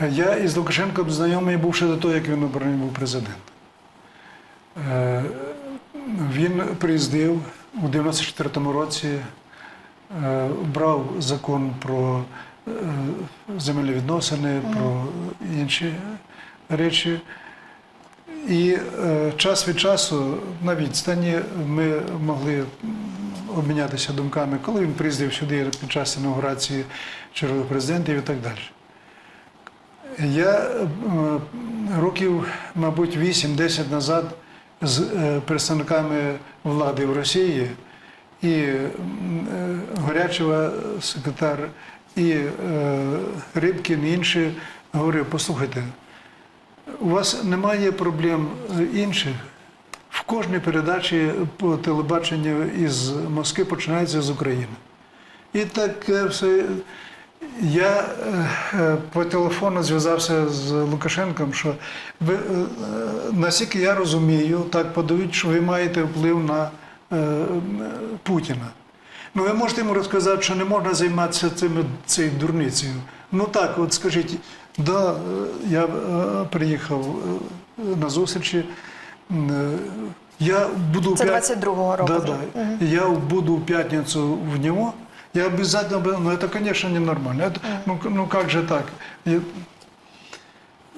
Я із Лукашенком знайомий був ще до того, як він обраний був президент. Е, Він приїздив у 94-му році, е, брав закон про е, земельні відносини, про інші речі. І час від часу на відстані ми могли обмінятися думками, коли він приїздив сюди під час інаугурації чергових президентів і так далі. Я е, років, мабуть, 8-10 назад з е, представниками влади в Росії і е, Горячева, секретар, і Рибкін, і інші говорив, послухайте, у вас немає проблем інших. В кожній передачі по телебаченню із Москви починається з України. І так все. Я е, е, по телефону зв'язався з Лукашенком, що ви, е, наскільки я розумію, так подають, що ви маєте вплив на Путіна. Ну, ви можете йому розказати, що не можна займатися цими, цією дурницею. Ну так, от скажіть, да, я приїхав на зустрічі. Я буду Це 22-го року Да, да. Я буду в пятницу в него. Я обязательно, бы- ну это, конечно, ненормально. Это, ну, к- ну как же так? Я,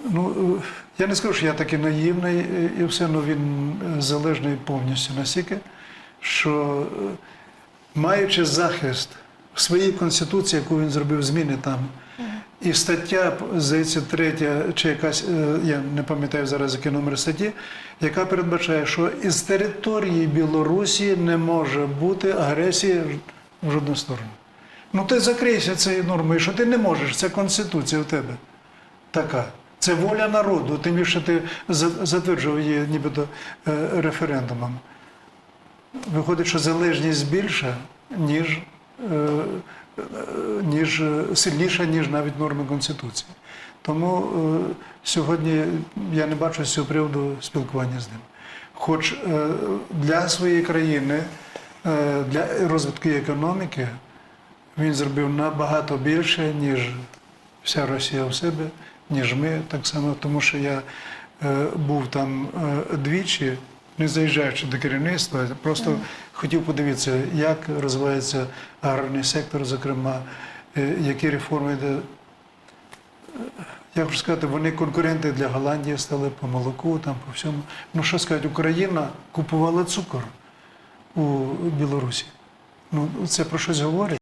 ну, е, я не скажу, що я такий наївний е, і все, але він е, залежний повністю настільки, що е, маючи захист в своїй конституції, яку він зробив зміни там, і стаття, здається, третя, чи якась, е, я не пам'ятаю зараз, який номер статті, яка передбачає, що із території Білорусі не може бути агресії в жодну сторону. Ну ти закрийся цією нормою, що ти не можеш, це конституція в тебе така. Це воля народу, тим більше ти затверджував її нібито е, референдумом. Виходить, що залежність більша, ніж, е, е, ніж сильніша, ніж навіть норми Конституції. Тому сьогодні я не бачу з цього приводу спілкування з ним. Хоч для своєї країни, для розвитку економіки, він зробив набагато більше, ніж вся Росія в себе, ніж ми. Так само, тому що я е, був там е, двічі, не заїжджаючи до керівництва, просто хотів подивитися, як розвивається аграрний сектор, зокрема, е, які реформи йде. Я хочу сказати, вони конкуренти для Голландії стали по молоку, там по всьому. Ну що сказати, Україна купувала цукор у Білорусі. Ну, це про щось говорить.